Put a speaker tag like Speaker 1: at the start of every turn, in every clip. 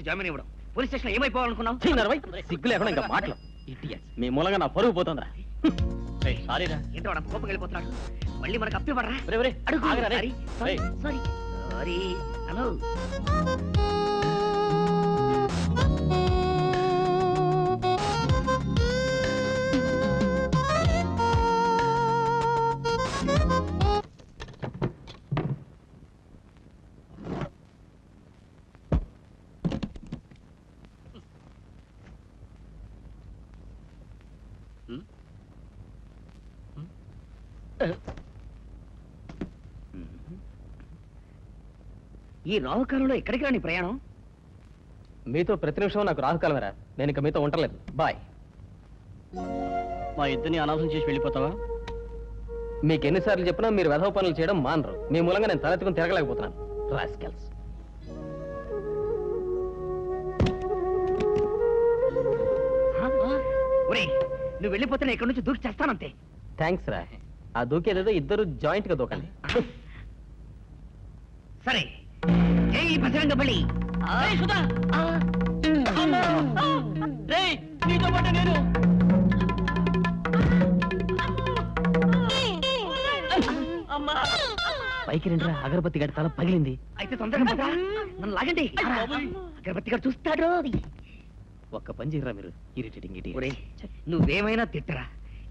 Speaker 1: ఇచ్చి జామీన్ ఇవ్వడం. పోలీస్ స్టేషన్
Speaker 2: నరవై, సిగ్గు లేకుండా ఇంకా మాటలు. మీ మూలంగా నా పరుగు పోతుందిరా. సారీరా
Speaker 1: ఏంటో వాడు కోపం వెళ్ళిపోతున్నాడు? మళ్ళీ మనకు అప్పివ్వడరా అడుగు. Sorry sorry. సారీ సారీ ఈ రావుకాలంలో ఎక్కడికి రాని ప్రయాణం?
Speaker 2: మీతో ప్రతి నిమిషం నాకు రాహుకాలమేరా నేను ఇక మీతో ఉండలేదు బాయ్. మా ఇద్దరిని అనాథం చేసి వెళ్ళిపోతావా? మీకు ఎన్నిసార్లు చెప్పినా మీరు వెధవ పనులు చేయడం మానరు. మీ మూలంగా నేను తలెత్తుకుని తిరగలేకపోతున్నాను. రాస్కెల్స్
Speaker 1: ఒరే నువ్వు వెళ్ళిపోతే నేను ఇక్కడి నుంచి దూకి చేస్తానంతే.
Speaker 2: థ్యాంక్స్ రా. ఆ దూకేదేదో ఇద్దరు జాయింట్గా దూకండి.
Speaker 1: సరే. జై బజరంగ బలి.
Speaker 2: నీతో పాటు నేను. పైకి రండిరా అగరబత్తి గడి తల పగిలింది.
Speaker 1: అయితే తొందరగా పద. నన్ను లాగండి. అగరబత్తి గారు చూస్తాడు.
Speaker 2: ఒక్క పని చేయరా మీరు. ఇరిటేటింగ్ ఇటీ
Speaker 1: ఒరే నువ్వేమైనా తిట్టరా?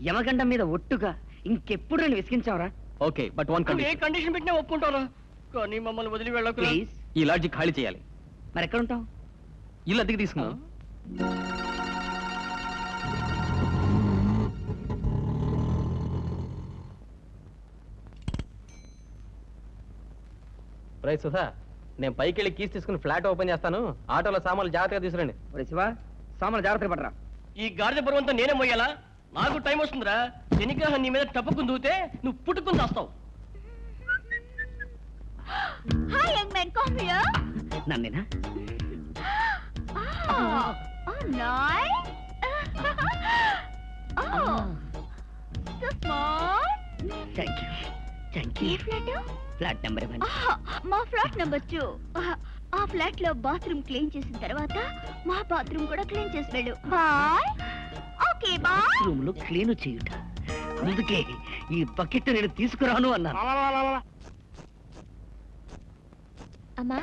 Speaker 1: యమగండం మీద ఒట్టుగా ఇంకెప్పుడు నేను విసిగించావరా?
Speaker 2: Okay but one
Speaker 3: a condition పెట్టినా ఒప్పుకుంటాను కానీ మమ్మల్ని వదిలి వెళ్ళకు
Speaker 1: ప్లీజ్
Speaker 2: ఈ లాడ్జి ఖాళీ చేయాలి.
Speaker 1: మరి ఎక్కడ ఉంటావు
Speaker 2: ఇల్లు అద్దెకి తీసుకున్నాం. రై సుధా నేను పైకి వెళ్ళి కీస్ తీసుకుని ఫ్లాట్ ఓపెన్ చేస్తాను. ఆటోలో సామాన్లు జాగ్రత్తగా తీసుకురండి.
Speaker 1: ఒరే శివ సామాన్లు జాగ్రత్తగా పడరా.
Speaker 3: ఈ గాడిద పర్వంతో నేనే మొయ్యాలా నాకు టైం వస్తుందిరా. శనిగ్రహం నీ మీద టప్పుకుని దూతే నువ్వు పుట్టుకుని చేస్తావు
Speaker 4: Hi, young man, come here.
Speaker 1: నన్నేనా
Speaker 4: Oh, oh nice. oh, so smart.
Speaker 1: Thank you thank
Speaker 4: a
Speaker 1: you
Speaker 4: flat
Speaker 1: flat number one
Speaker 4: మా ఫ్లాట్ నెంబర్ టూ ఆ ఫ్లాట్లో బాత్రూమ్ క్లీన్ చేసిన తర్వాత మా బాత్రూమ్ కూడా క్లీన్ చేసి వెళ్ళు బాయ్. Okay bye.
Speaker 1: రూమ్లో క్లీన్ చేయుట. అందుకే ఈ బకెట్ నేను తీసుకురాను అన్నాను.
Speaker 4: అమ్మా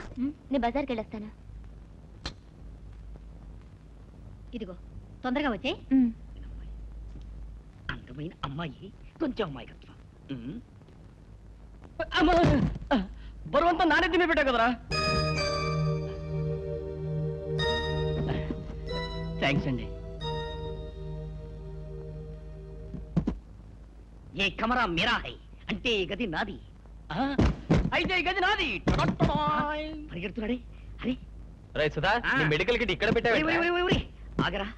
Speaker 4: నేను బజార్కి వెళ్ళొస్తాను. ఇదిగో తొందరగా వచ్చే.
Speaker 1: అందమైన అమ్మాయి కొంచెం అమ్మాయికత్వం. ఉమ్.
Speaker 3: బరువంతా నానెత్తి మీద పెట్టావు కదరా. థ్యాంక్స్ అండి.
Speaker 1: ఏ కమరా మేరా హై అంటే ఈ గది నాది.
Speaker 3: ఆ, అయితే ఈ గది నాది. టడట్టడాయ్.
Speaker 1: పరిగెడుతున్నాడే. అరే.
Speaker 2: రై సుధా నీ. మెడికల్ కిట్ ఇక్కడ
Speaker 1: ఒరేయ్, ఒరేయ్,
Speaker 2: పెట్టావు
Speaker 1: ఒరేయ్, ఒరేయ్. ఆగరా.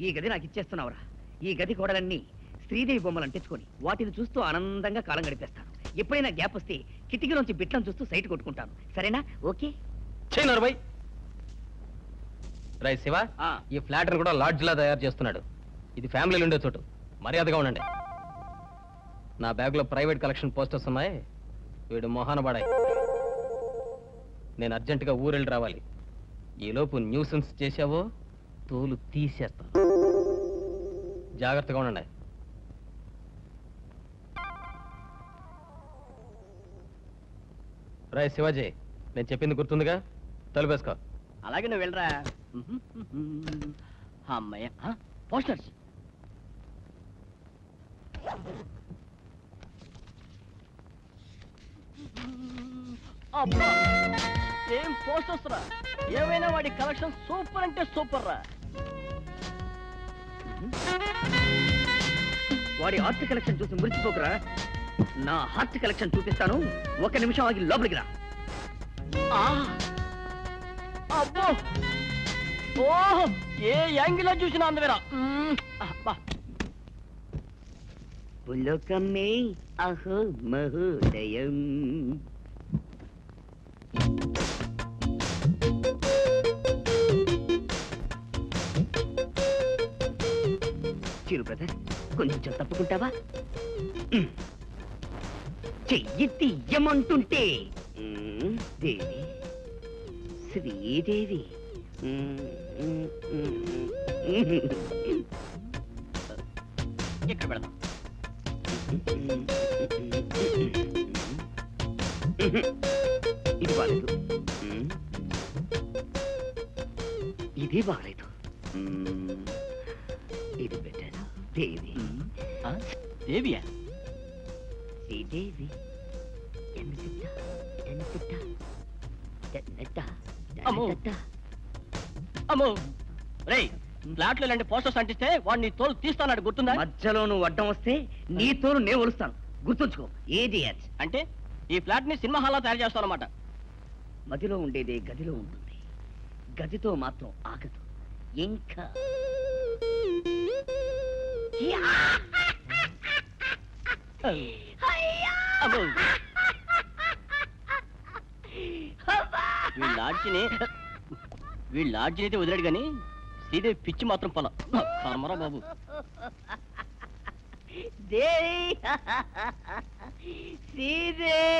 Speaker 1: ఈ గది నాకు ఇచ్చేస్తున్నావురా. ఈ గది గోడలన్నీ శ్రీదేవి బొమ్మలు అంటించుకొని వాటిని చూస్తూ ఆనందంగా కాలం గడిపేస్తాను. ఎప్పుడైనా గ్యాప్ వస్తే కిటికీలోంచి బిట్లను చూస్తూ సైట్ కొట్టుకుంటాను. సరేనా? ఓకే?
Speaker 2: చేయను బై. రై శివ
Speaker 1: ఆ.
Speaker 2: ఈ ఫ్లాట్ కూడా లాడ్జ్ లా తయారు చేస్తున్నాడు. ఇది ఫ్యామిలీలు ఉండే చోటు. మర్యాదగా ఉండండి. నా బ్యాగ్లో ప్రైవేట్ కలెక్షన్ పోస్టర్స్ ఉన్నాయి. వీడు మొహాన పడాయి. నేను అర్జెంటుగా ఊరెళ్ళి రావాలి. ఈలోపు న్యూసెన్స్ చేశావో తోలు తీసేస్తాను జాగ్రత్తగా ఉండండి. రాయ్ శివాజీ నేను చెప్పింది గుర్తుందిగా? తలుపేసుకో.
Speaker 3: అలాగే నువ్వు వెళ్ళరా. Mm-hmm. అమ్మయ్య పోస్టర్స్ అబ్బా ఏం పోస్టర్స్ రా? ఏమైనా వాడి కలెక్షన్ సూపర్ అంటే సూపర్ రా.
Speaker 1: వాడి ఆర్ట్ కలెక్షన్ చూసి మురిచిపోకురా నా హార్ట్ కలెక్షన్ చూపిస్తాను. ఒక నిమిషం ఆగి లోపలికి రా.
Speaker 3: అబ్బో! ఓహో ఏ యాంగిల్లో చూసినా అందవేరా మ్మ్.
Speaker 1: పులకమే అహో మహోదయం చిరు బ్రదర్ కొంచెం తప్పుకుంటావా? చెయ్యి తీయమంటుంటే. దేవి శ్రీదేవి.
Speaker 3: ఇక్కడ పెడదాం.
Speaker 1: ఇది బాలేదు ఇది బాలేదు ఇది బెటర్ దేవి?
Speaker 3: దేవియా?
Speaker 1: శ్రీదేవి. ఎన్నిట ఎన్నిట ఎన్నిట
Speaker 3: అమ్మో. అమ్మో! రేయ్ ఫ్లాట్లో ఇలాంటి పోస్టర్స్ అంటిస్తే వాడిని తోలు తీస్తాడు గుర్తుందా?
Speaker 1: మధ్యలో నువ్వు అడ్డం వస్తే నీ తోలు నేను ఒలుస్తాను. గుర్తుంచుకో ఏది
Speaker 3: అంటే ఈ ఫ్లాట్ని సినిమా హాల్లో తయారు చేస్తాను అనమాట
Speaker 1: మదిలో ఉండేదే గదిలో ఉంటుంది. గదితో మాత్రం ఆగదు. ఇంకా.
Speaker 3: వీళ్ళ లాడ్జిని వీళ్ళు లాడ్జిని అయితే వదిలేడు కానీ శ్రీదేవి పిచ్చి మాత్రం పొల. కర్మరా బాబు.
Speaker 1: దేవి శ్రీదేవి